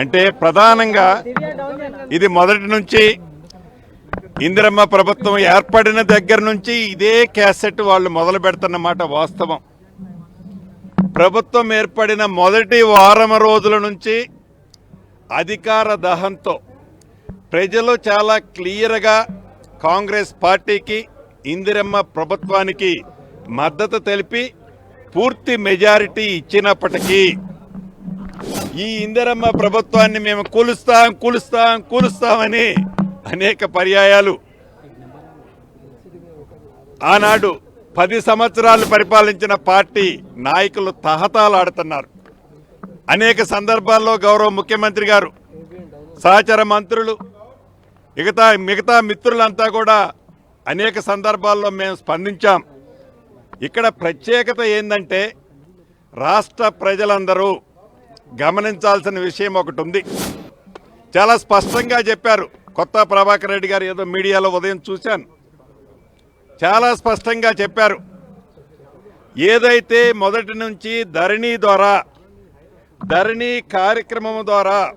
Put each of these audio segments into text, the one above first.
అంటే ప్రధానంగా ఇది మొదటి నుంచి ఇందిరమ్మ ప్రభుత్వం ఏర్పడిన దగ్గర నుంచి ఇదే క్యాసెట్ వాళ్ళు మొదలు పెడుతున్నమాట వాస్తవం. ప్రభుత్వం ఏర్పడిన మొదటి వారం రోజుల నుంచి అధికార దహంతో ప్రజలు చాలా క్లియర్గా కాంగ్రెస్ పార్టీకి ఇందిరమ్మ ప్రభుత్వానికి మద్దతు తెలిపి పూర్తి మెజారిటీ ఇచ్చినప్పటికీ ఈ ఇందిరమ్మ ప్రభుత్వాన్ని మేము కూలుస్తాం కూలుస్తాం కూలుస్తామని అనేక పర్యాయాలు ఆనాడు పది సంవత్సరాలు పరిపాలించిన పార్టీ నాయకులు తహతాలాడుతున్నారు. అనేక సందర్భాల్లో గౌరవ ముఖ్యమంత్రి గారు సహచర మంత్రులు మిగతా మిగతా మిత్రులంతా కూడా అనేక సందర్భాల్లో మేము స్పందించాం. ఇక్కడ ప్రత్యేకత ఏంటంటే రాష్ట్ర ప్రజలందరూ గమనించాల్సిన విషయం ఒకటి ఉంది. చాలా స్పష్టంగా చెప్పారు. కొత్త ప్రభాకర్ రెడ్డి గారు ఏదో మీడియాలో ఉదయం చూశాను. చాలా స్పష్టంగా చెప్పారు. ఏదైతే మొదటి నుంచి ధరణి ద్వారా ధరణి కార్యక్రమం ద్వారా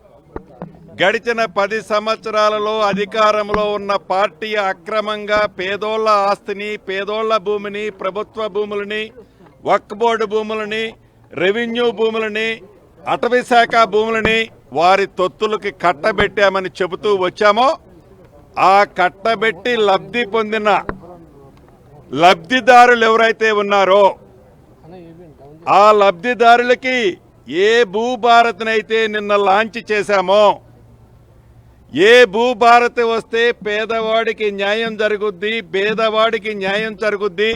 గడిచిన పది సంవత్సరాలలో అధికారంలో ఉన్న పార్టీ అక్రమంగా పేదోళ్ళ ఆస్తిని పేదోళ్ళ భూమిని ప్రభుత్వ భూములని వక్ బోర్డు భూములని రెవెన్యూ భూములని అటవీ శాఖ భూములని వారి తొత్తులకి కట్టబెట్టామని చెబుతూ వచ్చామో ఆ కట్టబెట్టి లబ్ధి పొందిన లబ్ధిదారులు ఎవరైతే ఉన్నారో ఆ లబ్ధిదారులకి ఏ భూభారత్నైతే నిన్న లాంచ్ చేశామో ఏ భూభారత్ వస్తే పేదవాడికి న్యాయం జరుగుద్ది పేదవాడికి న్యాయం జరుగుద్ది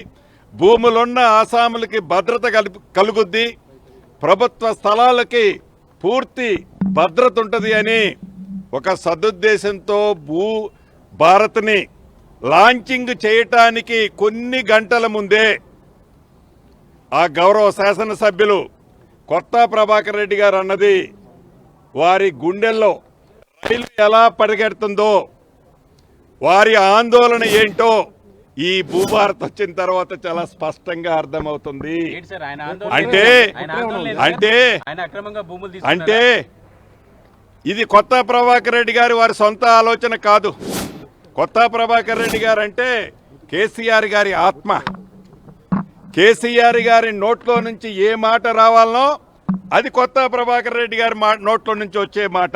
భూములున్న ఆసాములకి భద్రత కలుగుద్ది ప్రభుత్వ స్థలాలకి పూర్తి భద్రత ఉంటుంది అని ఒక సదుద్దేశంతో భూ భారత్ని లాంచింగ్ చేయటానికి కొన్ని గంటల ముందే ఆ గౌరవ శాసనసభ్యులు కొత్త ప్రభాకర్ రెడ్డి గారు అన్నది వారి గుండెల్లో రైలు ఎలా పరిగెడుతుందో వారి ఆందోళన ఏంటో ఈ భూభారత్ వచ్చిన తర్వాత చాలా స్పష్టంగా అర్థమవుతుంది. అంటే? అంటే అంటే? ఇది కొత్త ప్రభాకర్ రెడ్డి గారి వారి సొంత ఆలోచన కాదు. కొత్త ప్రభాకర్ రెడ్డి గారు అంటే కేసీఆర్ గారి ఆత్మ. కేసీఆర్ గారి నోట్లో నుంచి ఏ మాట రావాలనో అది కొత్త ప్రభాకర్ రెడ్డి గారి నోట్లో నుంచి వచ్చే మాట.